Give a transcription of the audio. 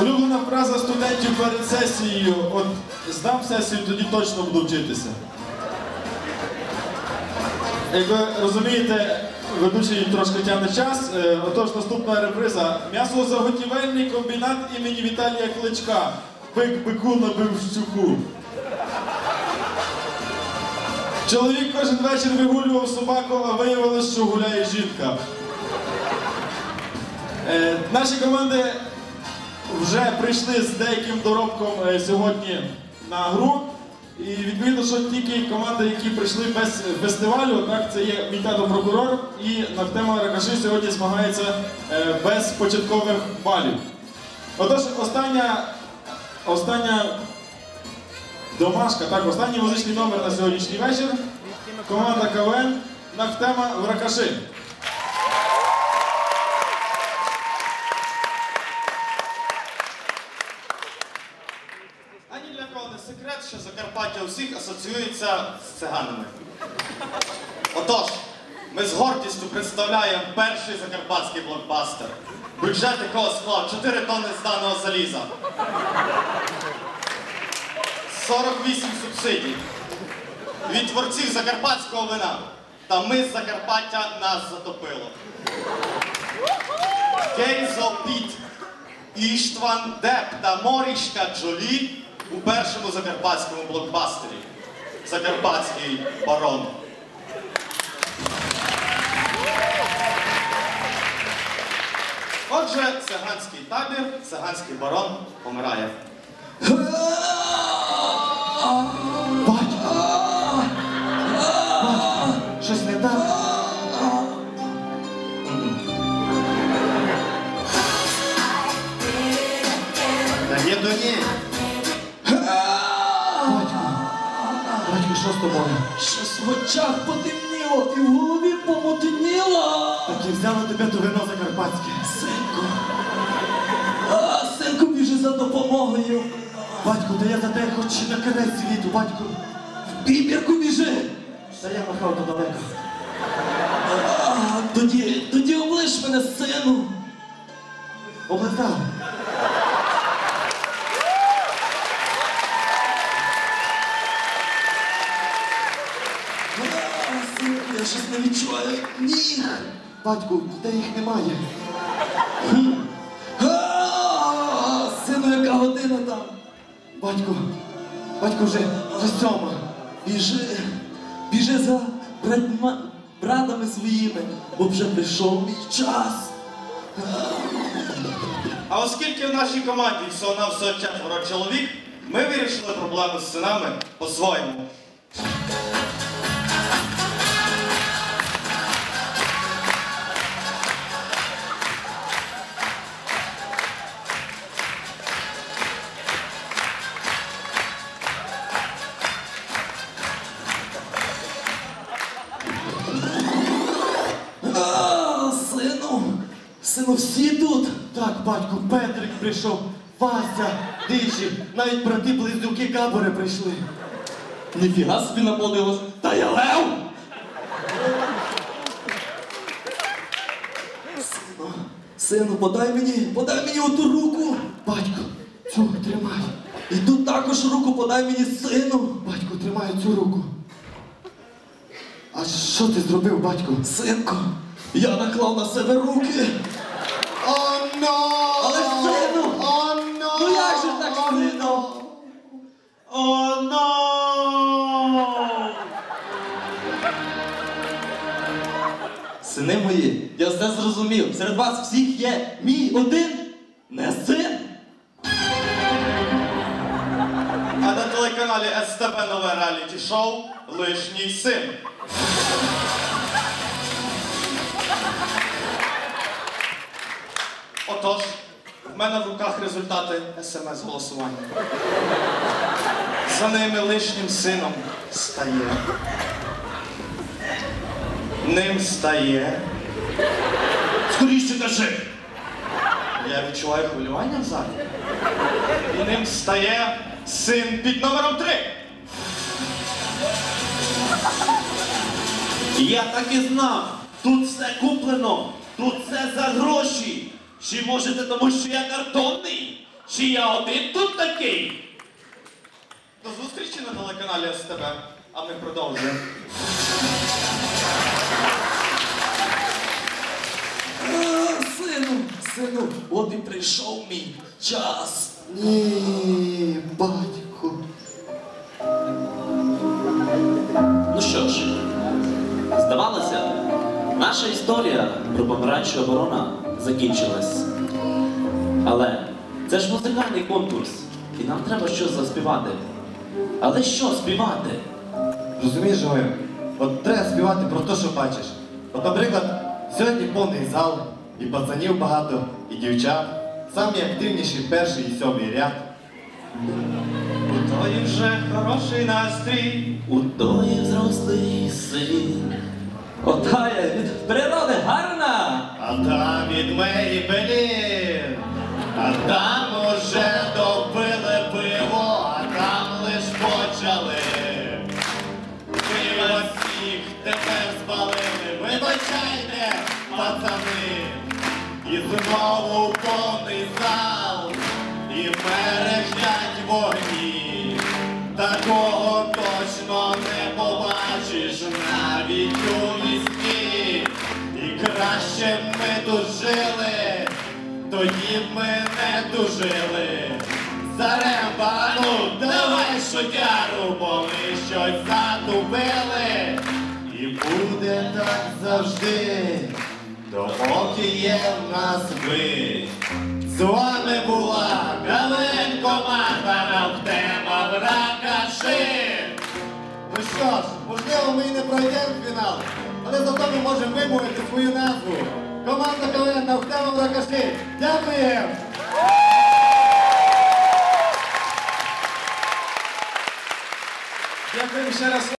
улюблена фраза студентів перед сесією. От здам сесію, тоді точно буду вчитися. Як ви розумієте, ведучий трошки тягне час. Е, Отож, наступна реприза. М'ясозаготівельний комбінат імені Віталія Кличка. Бик бику набив щуку. Чоловік кожен вечір вигулював собаку, а виявилось, що гуляє жінка. Е, наші команди вже прийшли з деяким доробком е, сьогодні на гру. І відповідно, що тільки команди, які прийшли без фестивалю, так, це є мій тато прокурор і Нартема Ракаши сьогодні змагається е, без початкових балів. Отож, остання, остання домашка, так, останній музичний номер на сьогоднішній вечір. Команда КВН Нахтема в Ракаши. Ані для кого не секрет, що Закарпаття у всіх асоціюється з циганами. Отож, ми з гордістю представляємо перший закарпатський блокбастер, бюджет якого склав 4 тонни зданого заліза, 48 субсидій від творців закарпатського вина. Та ми з Закарпаття нас затопило. Кейзо Піт, Іштван Деп та Морішка Джолі у першому закарпатському блокбастері Закарпатський барон. Отже, циганський табір, циганський барон помирає. Щось не так? Та ні, то ні. Що з тобою? Щось в очах потемніло і в голові помотеніло. Так і взяло тебе то вино закарпатське. Синку. А, синку біжи за допомогою. Батько, да я за тебе хоч на кінець світу, батько. В бібірку біжи. Та я махав то далеко. А, тоді, тоді облиш мене, сину. Облизав. А, синку, я щось не відчуваю. Ніг. Батьку, де їх немає. А, Сину, яка година там? Батько, батько вже, вже сьома. Біжи, біжи за братма, братами своїми, бо вже прийшов мій час. А оскільки в нашій команді всього на всього четверо чоловік, ми вирішили проблему з синами по-своєму. Сину, всі тут. Так, батько, Петрик прийшов, Вася, Диші, навіть брати близнюки кабори прийшли. Ніфіга собі наплодилось. Та я лев! Сину, сину, подай мені, подай мені оту руку. Батько, цю тримай. І тут також руку подай мені, сину. Батько, тримай цю руку. А що ти зробив, батько? Синку, я наклав на себе руки. О, но! Але ж сину! О, но! Ну як же так, сину? О, но! Сини мої, я все зрозумів. Серед вас всіх є мій один не син. А на телеканалі СТБ нове реаліті шоу Лишній син. Отож, в мене в руках результати смс-голосування. За ними лишнім сином стає. Ним стає. Скоріше кажи. Я відчуваю хвилювання в залі. І ним стає син під номером 3. Я так і знав. Тут все куплено, тут все за гроші. Чи можете тому, що я картонний? Чи я один тут такий? До зустрічі на телеканалі СТБ, а ми продовжуємо. А, Сину, сину, от і прийшов мій час. Ні, батько. Ну що ж, здавалося, наша історія про помаранчу оборона закінчилась. Але це ж музикальний конкурс, і нам треба щось заспівати. Але що співати? Розумієш, Гою? От треба співати про те, що бачиш. От, наприклад, сьогодні повний зал, і пацанів багато, і дівчат. Самі активніші перший і сьомий ряд. У тої вже хороший настрій. У тої взрослий син. Отая від природи гарна! А там від Мері Белін, а там уже допили пиво, а там лиш почали. Ми вас всіх тепер спалили, вибачайте, пацани, і знову повний зал, і мерехтять вогні. Такого б ми тут жили, тоді ми не тужили. Заремба, ну давай шутяру, бо ми щось затупили. І буде так завжди, допоки є в нас ви. З вами була Галин команда Нафтема Ракаши. Ну що ж, можливо, ми і не пройдемо фінал, але зато ми можемо вимовити свою назву. Команда КВН Нафтема Ракаши. Дякуємо! Дякуємо ще раз.